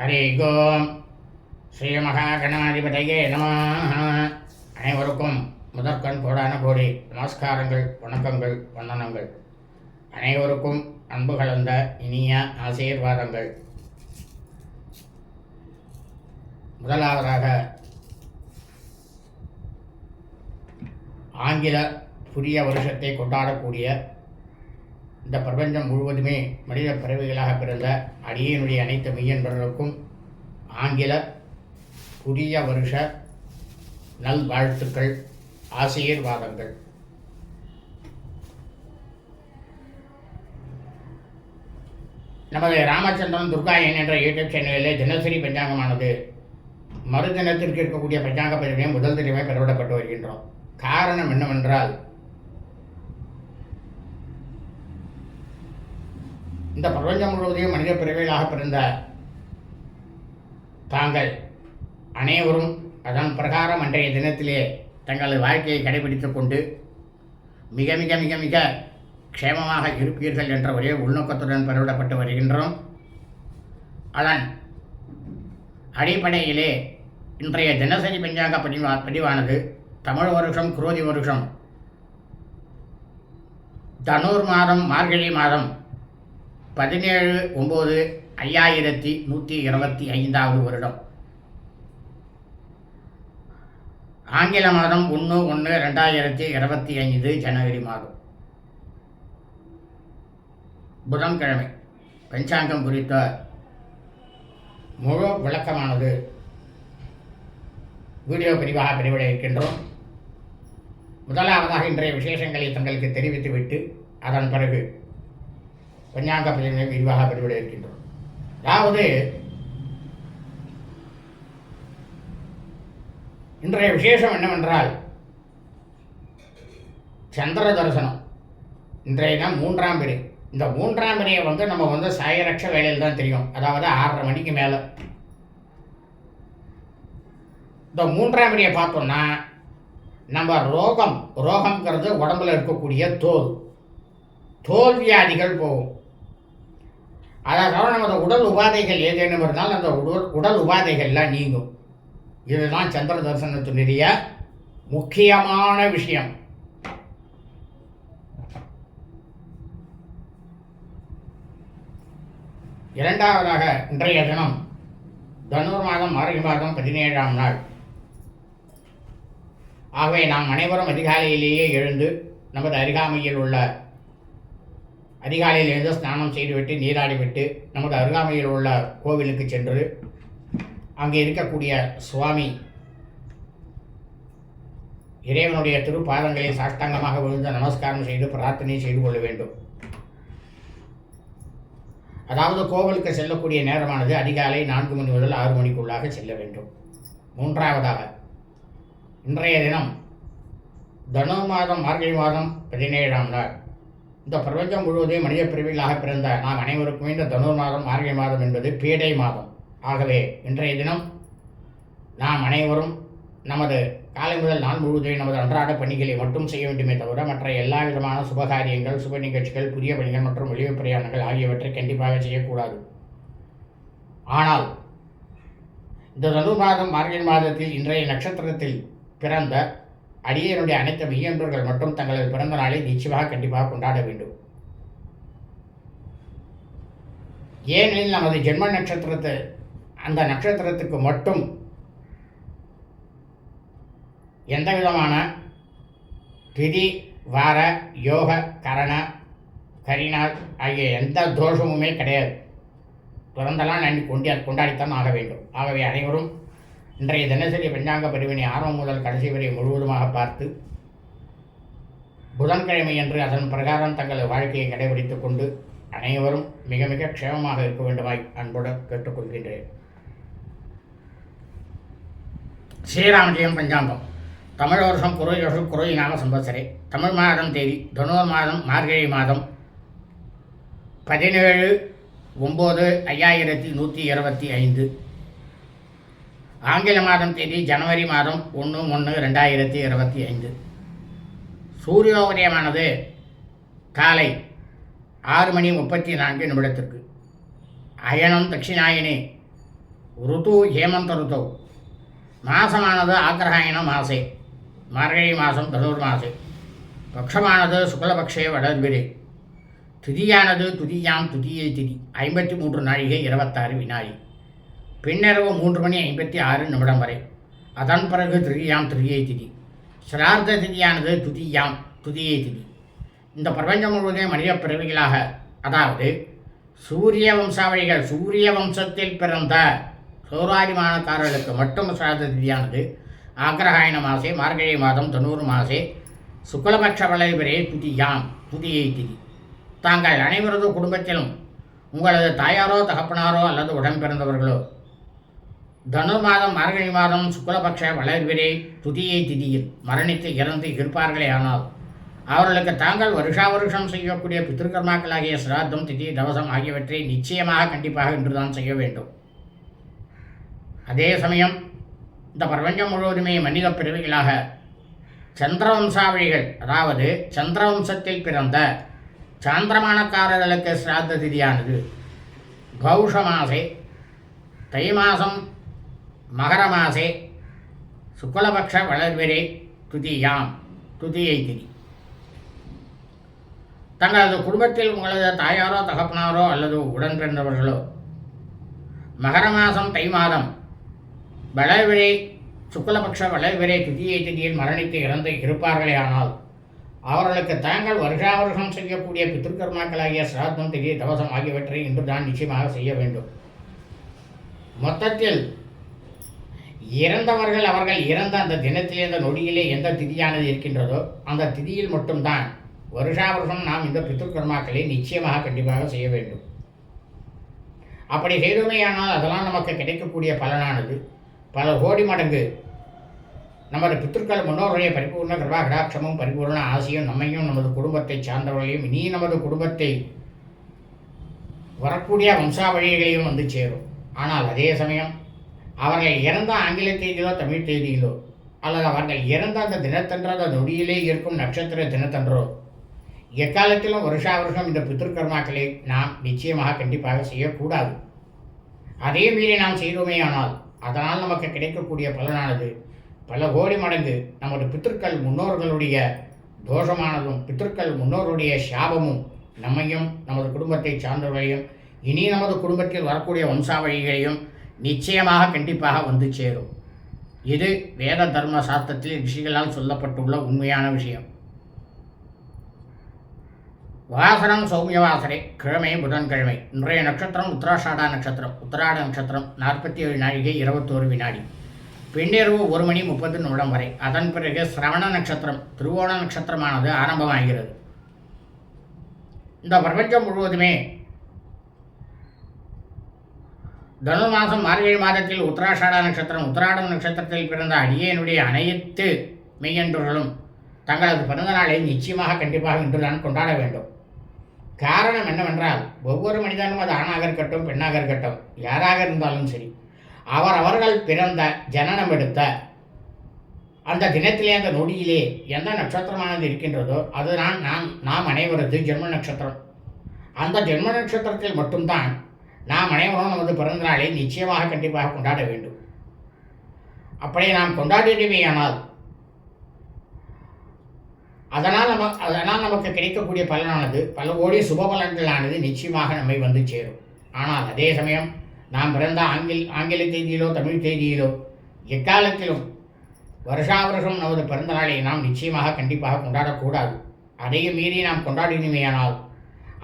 ஹரி கோம் ஸ்ரீ மகாகணாதிபதியே நம. அனைவருக்கும் முதற்கண் கோடான கோடி நமஸ்காரங்கள் வணக்கங்கள் வந்தனங்கள். அனைவருக்கும் அன்பு கலந்த இனிய ஆசீர்வாதங்கள். முதலாவதாக ஆங்கில புதிய வருஷத்தை கொண்டாடக்கூடிய இந்த பிரபஞ்சம் முழுவதுமே மனித பிறவிகளாக பிறந்த அடியனுடைய அனைத்து மெய்யன்பர்களுக்கும் ஆங்கில புதிய வருஷ நல்வாழ்த்துக்கள் ஆசீர்வாதங்கள் நமது ராமச்சந்திரன் துர்காயன் என்ற யூடியூப் சேனலில் தினசரி பஞ்சாங்கமானது. மறுதினத்திற்கு இருக்கக்கூடிய பஞ்சாங்க பதிவையும் முதல் தினமே பெறவிடப்பட்டு வருகின்றோம். காரணம் என்னவென்றால் இந்த பிரபஞ்சம் முழுவதையும் மனித பிறவிகளாக பிறந்த தாங்கள் அனைவரும் அதன் பிரகாரம் அன்றைய தினத்திலே தங்களது வாழ்க்கையை கடைபிடித்து கொண்டு மிக மிக மிக மிக க்ஷேமமாக இருப்பீர்கள் என்ற ஒரே உள்நோக்கத்துடன் பெறவிடப்பட்டு வருகின்றோம். அதன் அடிப்படையிலே இன்றைய தினசரி பஞ்சாங்க பதிவா பதிவானது தமிழ் வருஷம் குரோதி வருஷம் தனூர் மாதம் மார்கழி மாதம் பதினேழு ஒம்பது ஐயாயிரத்தி நூற்றி இருபத்தி ஐந்தாவது வருடம். ஆங்கில மாதம் ஒன்று ஒன்று ரெண்டாயிரத்தி இருபத்தி ஐந்து ஜனவரி மாதம். புதன்கிழமை பஞ்சாங்கம் குறித்த முழு விளக்கமானது வீடியோ பிரிவாக பிரிவிட இருக்கின்றோம் முதலாவதாக இன்றைய விசேஷங்களை தங்களுக்கு தெரிவித்துவிட்டு அதன் பிறகு பஞ்சாங்க பிரிவினை விரிவாக பெருவிட இருக்கின்றோம். அதாவது இன்றைய விசேஷம் என்னவென்றால் சந்திர தரிசனம். இன்றைய தான் மூன்றாம் பிரி இந்த மூன்றாம் பிரியை வந்து நம்ம வந்து சாயரட்ச வேலையில் தான் தெரியும். அதாவது ஆறரை மணிக்கு மேலே. இந்த மூன்றாம் பிரியை பார்த்தோம்னா நம்ம ரோகம் ரோகம்ங்கிறது உடம்புல இருக்கக்கூடிய தோல். தோல் வியாதிகள் போகும். அதாவது நமது உடல் உபாதைகள் ஏதேனும் இருந்தால் அந்த உடல் உடல் உபாதைகள்லாம் நீங்கும். இதுதான் சந்திர தரிசனத்தினுடைய முக்கியமான விஷயம். இரண்டாவதாக இன்றைய தினம் தனுர் மாதம் மார்கழி மாதம் பதினேழாம் நாள். ஆகவே நாம் அனைவரும் அதிகாலையிலேயே எழுந்து நமது அருகாமையில் உள்ள அதிகாலையில் எழுந்து ஸ்நானம் செய்துவிட்டு நீராடிவிட்டு நமது அருகாமையில் உள்ள கோவிலுக்கு சென்று அங்கே இருக்கக்கூடிய சுவாமி இறைவனுடைய திருப்பாதங்களில் சாஷ்டாங்கமாக விழுந்து நமஸ்காரம் செய்து பிரார்த்தனை செய்து கொள்ள வேண்டும். அதாவது கோவிலுக்கு செல்லக்கூடிய நேரமானது அதிகாலை நான்கு மணி முதல் ஆறு மணிக்குள்ளாக செல்ல வேண்டும். மூன்றாவதாக இன்றைய தினம் தனு மாதம் மார்கழி மாதம் பதினேழாம் நாள். இந்த பிரபஞ்சம் முழுவதும் மனித பிரிவுகளாக பிறந்த நாம் அனைவருக்குமே இந்த தனுர் மாதம் மார்கழி மாதம் என்பது பீடை மாதம். ஆகவே இன்றைய தினம் நாம் அனைவரும் நமது காலை முதல் நாள் முழுவதும் நமது அன்றாட பணிகளை மட்டும் செய்ய வேண்டுமே தவிர மற்ற எல்லா விதமான சுபகாரியங்கள் சுப நிகழ்ச்சிகள் புதிய பணிகள் மற்றும் வெளியூர் பிரயாணங்கள் ஆகியவற்றை கண்டிப்பாக செய்யக்கூடாது. ஆனால் இந்த தனு மாதம் மார்கழி மாதத்தில் இன்றைய நட்சத்திரத்தில் பிறந்த அடியனுடைய அனைத்து மெய்யன்பர்கள் மட்டும் தங்களது பிறந்த நாளை நிச்சயமாக கண்டிப்பாக கொண்டாட வேண்டும். ஏனெனில் நமது ஜென்ம நட்சத்திரத்தை அந்த நட்சத்திரத்துக்கு மட்டும் எந்த விதமான திதி வார யோக கரண கரிநாள் ஆகிய எந்த தோஷமுமே கிடையாது. பிறந்தெல்லாம் நன்றி கொண்டி கொண்டாடித்தான் ஆக வேண்டும். ஆகவே அனைவரும் இன்றைய தினசரி பஞ்சாங்க பிரிவினை ஆரம்பம் முதல் கடைசி வரை முழுவதுமாக பார்த்து புதன்கிழமை என்று அதன் பிரகாரம் தங்கள் வாழ்க்கையை கடைபிடித்துக் கொண்டு அனைவரும் மிக மிக க்ஷேமமாக இருக்க வேண்டுமாய் அன்புடன் கேட்டுக்கொள்கின்றேன். ஸ்ரீராமஜெயம் பஞ்சாங்கம். தமிழ் வருஷம் குறை வருஷம் குறை நாம சம்பத்சரே தமிழ் மாதம் தேதி தொண்ணூறு மாதம் மார்கழி மாதம் பதினேழு ஒம்பது ஐயாயிரத்தி நூற்றி இருபத்தி ஐந்து. ஆங்கில மாதம் தேதி ஜனவரி மாதம் ஒன்று ஒன்று ரெண்டாயிரத்தி இருபத்தி ஐந்து. சூரியோதயமானது காலை ஆறு மணி முப்பத்தி நான்கு நிமிடத்திற்கு. அயனம் தட்சிணாயினி ருது ஹேமந்த ருதோ. மாசமானது ஆக்ரஹாயண மாசே மார்கழி மாதம் தனுர் மாசே. பக்ஷமானது சுக்லபக்ஷே வடர்பிரே திதியானது துதியாம் துதியை திதி ஐம்பத்தி மூன்று நாழிகை இருபத்தாறு வினாடி. பின்னரவு மூன்று மணி ஐம்பத்தி ஆறு நிமிடம் வரை. அதன் பிறகு திரியாம் திரியை திதி. சிரார்த்த திதியானது துதியாம் துதியை திதி. இந்த பிரபஞ்சம் முழுவதும் மனித பிறவிகளாக அதாவது சூரிய வம்சாவளிகள் சூரிய வம்சத்தில் பிறந்த சௌராதிமானக்காரர்களுக்கு மட்டும் சிரார்த்த திதியானது ஆக்ரஹாயண மாசே மார்கழி மாதம் தொண்ணூறு மாசே சுக்லபட்ச வளைவரே துதியாம் துதியை திதி. தாங்கள் அனைவரது குடும்பத்திலும் உங்களது தாயாரோ தகப்பனாரோ அல்லது உடன்பிறந்தவர்களோ தனு மாதம் மார்கழி மாதம் சுக்லபக்ஷ வளர்விரே துதியை திதியில் மரணித்து இறந்து இருப்பார்களே ஆனால் அவர்களுக்கு தாங்கள் வருஷா வருஷம் செய்யக்கூடிய பித்திருக்கர்மாக்களாகிய சிராத்தம் திதி தவசம் ஆகியவற்றை நிச்சயமாக கண்டிப்பாக இன்றுதான் செய்ய வேண்டும். அதே சமயம் இந்த பிரபஞ்சம் முழுவதுமே மனித பிறவிகளாக சந்திரவம்சாவளிகள் அதாவது சந்திரவம்சத்தில் பிறந்த சாந்திரமானக்காரர்களுக்கு சிராத்த திதியானது பௌஷ மாசே தை மாதம் மகர மாசே சுக்லபக்ஷ வளர்விரை துதியாம். துதியை திதி. தங்களது குடும்பத்தில் உங்களது தாயாரோ தகப்பனாரோ அல்லது உடன் பிறந்தவர்களோ மகர மாதம் தை மாதம் வளர்விரை சுக்லபக்ஷ வளர்விரை துதியை திதியில் மரணித்து இறந்து இருப்பார்களே ஆனால் அவர்களுக்கு தாங்கள் வருஷா வருஷம் செய்யக்கூடிய பித்திருக்கர்மாக்களாகிய சிராத்தம் திதி தவசம் ஆகியவற்றை இன்று தான் நிச்சயமாக செய்ய வேண்டும். மொத்தத்தில் இறந்தவர்கள் அவர்கள் இறந்த அந்த தினத்திலே அந்த நொடியிலே எந்த திதியானது இருக்கின்றதோ அந்த திதியில் மட்டும்தான் வருஷா வருஷம் நாம் இந்த பித்ருக்கர்மாக்களை நிச்சயமாக கண்டிப்பாக செய்ய வேண்டும். அப்படி செய்தோமேயானால் அதெல்லாம் நமக்கு கிடைக்கக்கூடிய பலனானது. பல கோடி மடங்கு நமது பித்திருக்கள் முன்னோர்களுடைய பரிபூர்ண கிருபா கடாட்சமும் பரிபூர்ண ஆசையும் நம்மையும் நமது குடும்பத்தை சார்ந்தவர்களையும் இனி நமது குடும்பத்தை வரக்கூடிய வம்சாவழிகளையும் வந்து சேரும். ஆனால் அதே சமயம் அவர்கள் இறந்த ஆங்கில தேதியிலோ தமிழ் தேதியிலோ அல்லது அவர்கள் இறந்த அந்த தினத்தன்றோ அந்த நொடியிலே இருக்கும் நட்சத்திர தினத்தன்றோ எக்காலத்திலும் வருஷா வருஷம் இந்த பித்திருக்கர்மாக்களை நாம் நிச்சயமாக கண்டிப்பாக செய்யக்கூடாது. அதே மீறி நாம் செய்தோமே ஆனால் அதனால் நமக்கு கிடைக்கக்கூடிய பலனானது பல கோடி மடங்கு நமது பித்திருக்கள் முன்னோர்களுடைய தோஷமானதும் பித்திருக்கள் முன்னோருடைய சாபமும் நம்மையும் நமது குடும்பத்தை சார்ந்தவர்களையும் இனி நமது குடும்பத்தில் வரக்கூடிய வம்சாவழிகளையும் நிச்சயமாக கண்டிப்பாக வந்து சேரும். இது வேத தர்ம சாஸ்திரத்தில் ரிஷிகளால் சொல்லப்பட்டுள்ள உண்மையான விஷயம். வாசனம் சௌமியவாசரை கிழமை புதன்கிழமை. இன்றைய நட்சத்திரம் உத்தராஷாடா நட்சத்திரம். உத்தராட நட்சத்திரம் நாற்பத்தி ஏழு நாழிகை இருபத்தோரு வினாடி. பின்னிரவு ஒரு மணி முப்பது நிமிடம் வரை. அதன் பிறகு சிரவண நட்சத்திரம் திருவோண நட்சத்திரமானது ஆரம்பமாகிறது. இந்த பிரபஞ்சம் முழுவதுமே தனு மாதம் மார்கழி மாதத்தில் உத்தராஷாடா நட்சத்திரம் உத்தராடம் நட்சத்திரத்தில் பிறந்த அடியனுடைய அனைத்து மெய்யன்பர்களும் தங்களது பிறந்த நாளை நிச்சயமாக கண்டிப்பாக இன்றுதான் கொண்டாட வேண்டும். காரணம் என்னவென்றால் ஒவ்வொரு மனிதனும் அது ஆணாக இருக்கட்டும் பெண்ணாக இருக்கட்டும் யாராக இருந்தாலும் சரி அவர் அவர்கள் பிறந்த ஜனனம் எடுத்த அந்த தினத்திலே அந்த நொடியிலே எந்த நட்சத்திரமானது இருக்கின்றதோ அதுதான் நாம் நாம் அனைவரது ஜென்ம நட்சத்திரம். அந்த ஜென்ம நட்சத்திரத்தில் மட்டும்தான் நாம் அனைவரும் நமது பிறந்தநாளை நிச்சயமாக கண்டிப்பாக கொண்டாட வேண்டும். அப்படியே நாம் கொண்டாடிடுமேயானால் அதனால் நம்ம அதனால் நமக்கு கிடைக்கக்கூடிய பலனானது பல கோடி சுப பலன்களானது நிச்சயமாக நம்மை வந்து சேரும். ஆனால் அதே சமயம் நாம் பிறந்த ஆங்கில் ஆங்கில தேதியிலோ தமிழ் தேதியிலோ எக்காலத்திலும் வருஷா வருஷம் நமது பிறந்த நாளை நாம் நிச்சயமாக கண்டிப்பாக கொண்டாடக்கூடாது. அதையும் மீறி நாம் கொண்டாடினுமேயானால்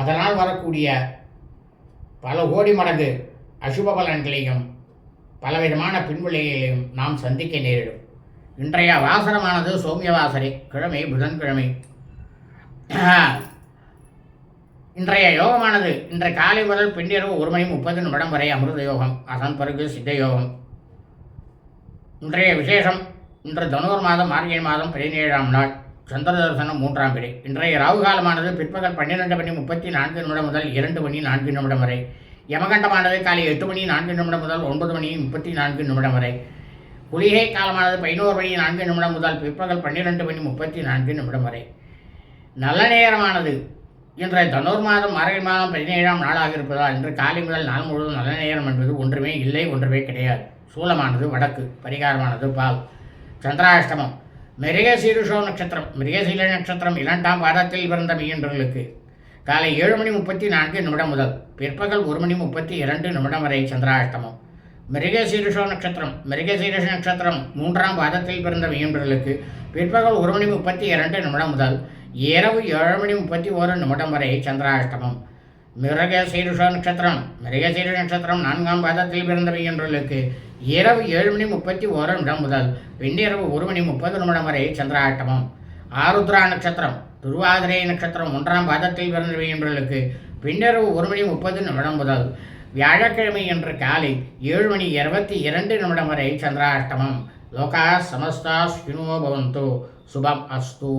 அதனால் வரக்கூடிய பல கோடி மடங்கு அசுப பலன்களையும் பலவிதமான பின்விளைகளையும் நாம் சந்திக்க நேரிடும். இன்றைய வாசனமானது சௌமிய வாசனை கிழமை புதன்கிழமை. இன்றைய யோகமானது இன்றைய காலை முதல் பின்னிரவு ஒரு மணி முப்பது நிமிடம் வரை அமிர்த யோகம் அதன் பிறகு சித்த யோகம். இன்றைய விசேஷம் இன்று தனுர் மாதம் மார்கழி மாதம் பதினேழாம் நாள். சந்திர தரிசனம் மூன்றாம் பிறை இன்றைய ராகு காலமானது பிற்பகல் பன்னிரெண்டு மணி முப்பத்தி நான்கு நிமிடம் முதல் இரண்டு மணி நான்கு நிமிடம் வரை. யமகண்டமானது காலை எட்டு மணி நான்கு நிமிடம் முதல் ஒன்பது மணி முப்பத்தி நான்கு நிமிடம் வரை. குளிகை காலமானது பதினோரு மணி நான்கு நிமிடம் முதல் பிற்பகல் பன்னிரெண்டு மணி முப்பத்தி நான்கு நிமிடம் வரை. நல்ல நேரமானது. இன்றைய தனோர் மாதம் மார்கழி மாதம் பதினேழாம் நாளாக இருப்பதால் இன்று காலை முதல் நாள் முழுவதும் நல்ல நேரம் என்பது ஒன்றுமே இல்லை ஒன்றுமே கிடையாது. சூலமானது வடக்கு பரிகாரமானது பால். சந்திராஷ்டமம். மிருக சீருஷோ நட்சத்திரம் மிருகசீல நட்சத்திரம் இரண்டாம் பாதத்தில் பிறந்த மீனர்களுக்கு காலை ஏழு மணி முப்பத்தி நான்கு நிமிடம் முதல் பிற்பகல் ஒரு மணி முப்பத்தி இரண்டு நிமிடம் வரை சந்திராஷ்டமம். மிருகசீருஷோ நட்சத்திரம் மிருகசீருஷ நட்சத்திரம் மூன்றாம் பாதத்தில் பிறந்த மீனர்களுக்கு பிற்பகல் ஒரு மணி முப்பத்தி இரண்டு நிமிடம் முதல் இரவு ஏழு மணி முப்பத்தி ஒரு நிமிடம் வரை சந்திராஷ்டமம். மிருகசீருஷ நட்சத்திரம் மிருகசீருஷ நட்சத்திரம் நான்காம் பாதத்தில் பிறந்தவைகின்றவர்களுக்கு இரவு ஏழு மணி முப்பத்தி ஒரு நிமிடம் முதல் பின்னிரவு ஒரு மணி முப்பது நிமிடம் வரை சந்திராட்டமம். ஆருத்ரா நட்சத்திரம் துருவாதிரை நட்சத்திரம் ஒன்றாம் பாதத்தில் பிறந்தவைகின்றவர்களுக்கு பின்னிரவு ஒரு மணி முப்பது நிமிடம் முதல் வியாழக்கிழமை என்று காலை ஏழு மணி இருபத்தி இரண்டு நிமிடம் வரை சந்திராஷ்டமம் லோகா சமஸ்தா ஸ்வினோ பவந்தோ. சுபம் அஸ்து.